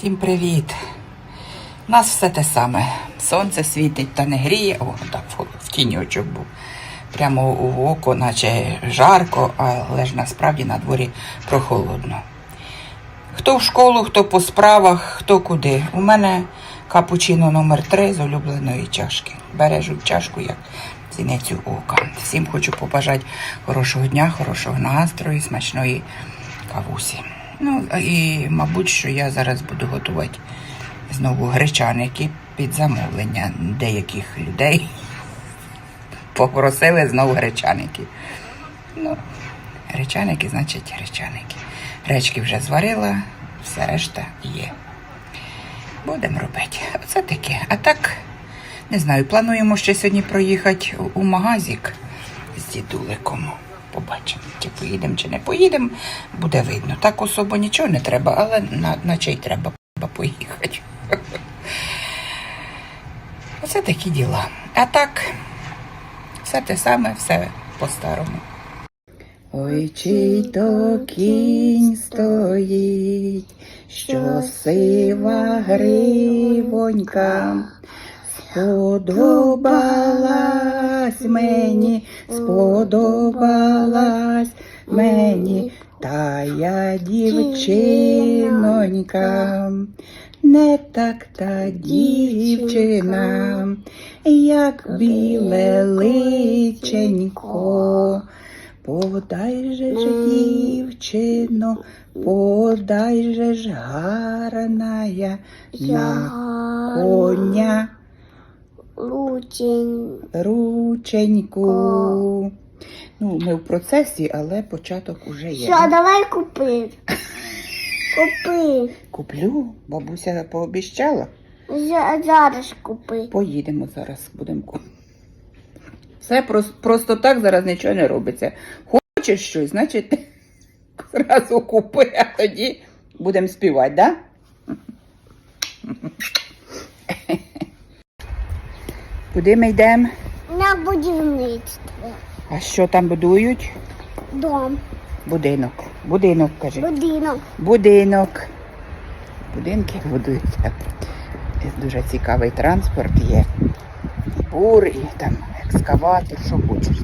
Всім привіт! У нас все те саме. Сонце світить та не гріє. О, так, в, тіньочок був. Прямо у око, наче жарко, але ж насправді на дворі прохолодно. Хто в школу, хто по справах, хто куди. У мене капучино номер 3 з улюбленої чашки. Бережу чашку як зіницю ока. Всім хочу побажати хорошого дня, хорошого настрою, смачної кавусі. Ну і, мабуть, що я зараз буду готувати знову гречаники під замовлення деяких людей. Попросили знову гречаники. Ну, гречаники, значить, гречаники. Речки вже зварила, все решта є. Будемо робити. Оце таке. А так, не знаю, плануємо ще сьогодні проїхати у- магазик з дідуликом. Побачимо, чи поїдемо, чи не поїдемо, буде видно. Так особо нічого не треба, але на, наче й треба поїхати. Оце такі діла. А так, все те саме, все по-старому. Ой, чий то кінь стоїть, що сива гривонька. Сподобалась мені, сподобалась мені, та я дівчинонька, не так та дівчина, як біле личенько. Подай же ж, дівчино, подай же ж гарная на коня Лучень. рученьку. Ну, ми в процесі, але початок уже є. Що, давай купи. Купи. Куплю, бабуся пообіщала. За- Зараз купи. Поїдемо зараз, будемо ку- Все прос- просто так зараз нічого не робиться. Хочеш щось, значить зразу купи, а тоді будемо співати, так? Да? Куди ми йдемо? На будівництво. А що там будують? Дом. Будинок. Будинок, кажи. Будинок. Будинок. Будинки будуються. Дуже цікавий транспорт є. І бур, і там екскаватор, що хочеш.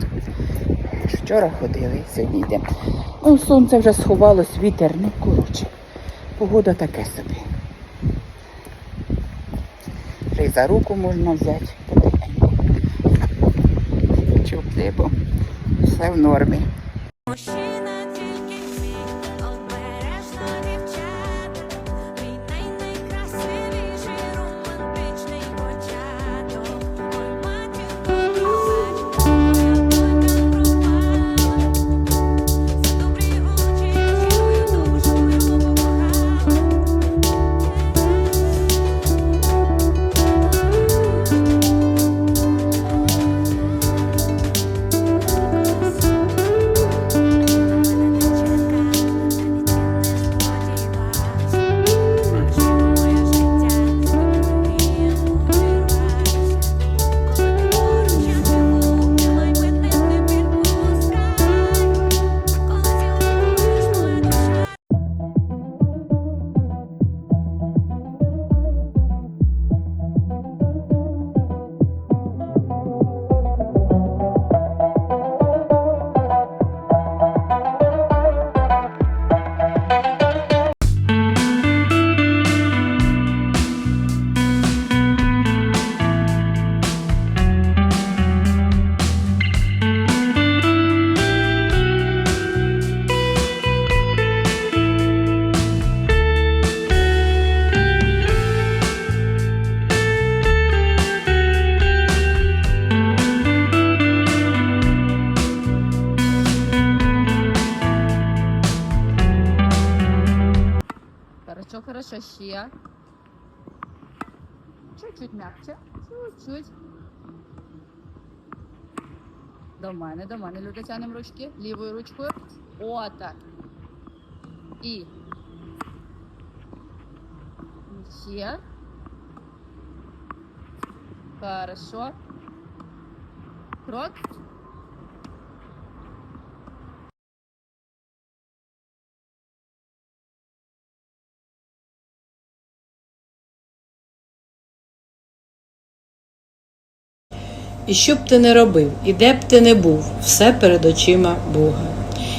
Вчора ходили, сьогодні йдемо. Ну, сонце вже сховалось, вітер, ну коротше. Погода таке собі. Вже й за руку можна взяти потихеньку. Чупли, бо все в нормі. Ще. Чуть-чуть м'якче. Чуть-чуть. До мене, до мене. Люда, тянемо ручки. Лівою ручкою. Так. І. Ще. Хорошо. Крок. І що б ти не робив, і де б ти не був, все перед очима Бога.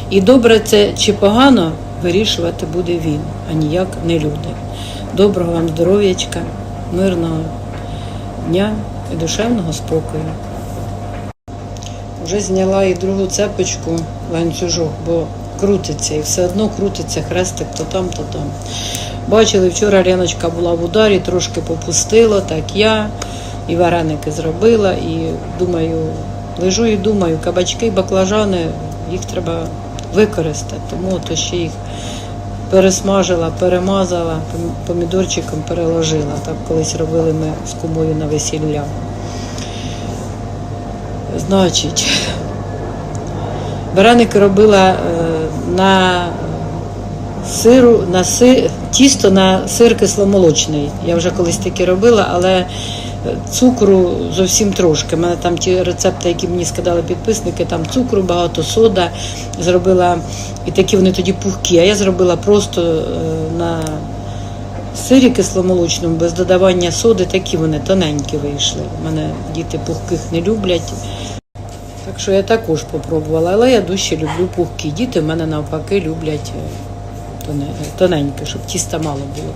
І добре це чи погано вирішувати буде Він, а ніяк не люди. Доброго вам здоров'ячка, мирного дня і душевного спокою. Вже зняла і другу цепочку ланцюжок, бо крутиться, і все одно крутиться хрестик то там, то там. Бачили, вчора Леночка була в ударі, трошки попустила, так я і вареники зробила, і думаю, лежу і думаю, кабачки, баклажани, їх треба використати, тому то ще їх пересмажила, перемазала, помідорчиком переложила. Так колись робили ми з кумою на весілля. Значить, вареники робила е, на сиру, на си, тісто на сир кисломолочний. Я вже колись таке робила, але е, цукру зовсім трошки. У мене там ті рецепти, які мені скидали підписники, там цукру багато, сода. Зробила і такі вони тоді пухкі. А я зробила просто е, на сирі кисломолочному, без додавання соди, такі вони тоненькі вийшли. У мене діти пухких не люблять. Так що я також попробувала, але я дужче люблю пухкі. Діти в мене навпаки люблять е, тоненьке, щоб тіста мало було.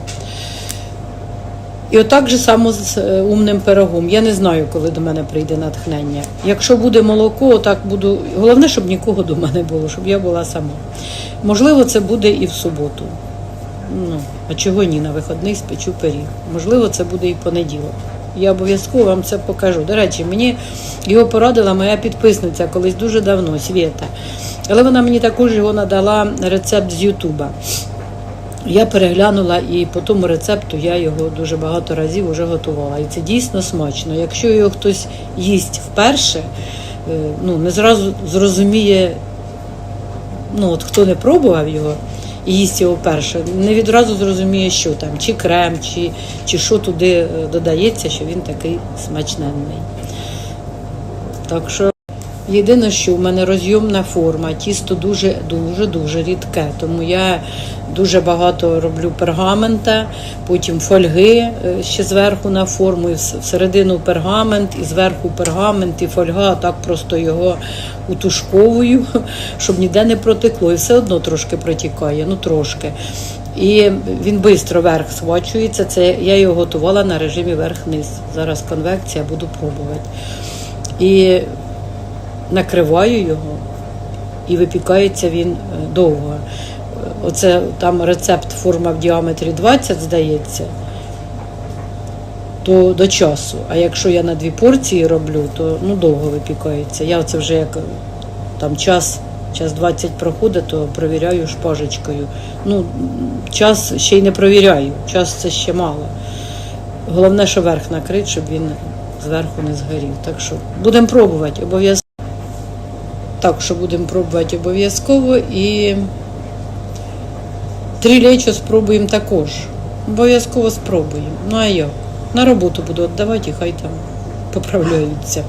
І отак же само з е, умним пирогом. Я не знаю, коли до мене прийде натхнення. Якщо буде молоко, отак буду. Головне, щоб нікого до мене було, щоб я була сама. Можливо, це буде і в суботу. Ну, а чого ні, на виходний спечу пиріг. Можливо, це буде і понеділок. Я обов'язково вам це покажу. До речі, мені його порадила моя підписниця колись дуже давно, Свєта. Але вона мені також його надала рецепт з Ютуба. Я переглянула і по тому рецепту я його дуже багато разів вже готувала. І це дійсно смачно. Якщо його хтось їсть вперше, е, ну не зразу зрозуміє, ну от хто не пробував його і їсть його вперше, не відразу зрозуміє, що там, чи крем, чи, чи що туди е, додається, що він такий смачненний. Так що Єдине, що в мене розйомна форма, тісто дуже дуже дуже рідке, тому я дуже багато роблю пергамента, потім фольги е, ще зверху на форму, і вс- всередину пергамент, і зверху пергамент, і фольга, так просто його утушковую, щоб ніде не протекло. І все одно трошки протікає, ну трошки. І він швидко верх свачується. Це я його готувала на режимі верх-низ. Зараз конвекція буду пробувати. І накриваю його і випікається він е, довго. Е, Оце там рецепт форма в діаметрі 20, здається, то до часу. А якщо я на дві порції роблю, то ну, довго випікається. Я це вже як е, там час, час 20 проходить, то провіряю шпажечкою. Ну, час ще й не провіряю, час це ще мало. Головне, що верх накрить, щоб він зверху не згорів. Так що будемо пробувати обов'язково. Так що будемо пробувати обов'язково і трілечо спробуємо також. Обов'язково спробуємо. Ну а як? На роботу буду віддавати і хай там поправляються.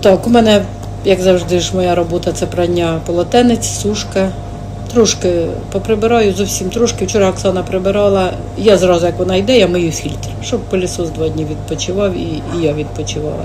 Так, у мене, як завжди, ж моя робота це прання полотенець, сушка. Трошки поприбираю, зовсім трошки. Вчора Оксана прибирала. Я зразу, як вона йде, я мию фільтр, щоб пилісос два дні відпочивав і, і я відпочивала.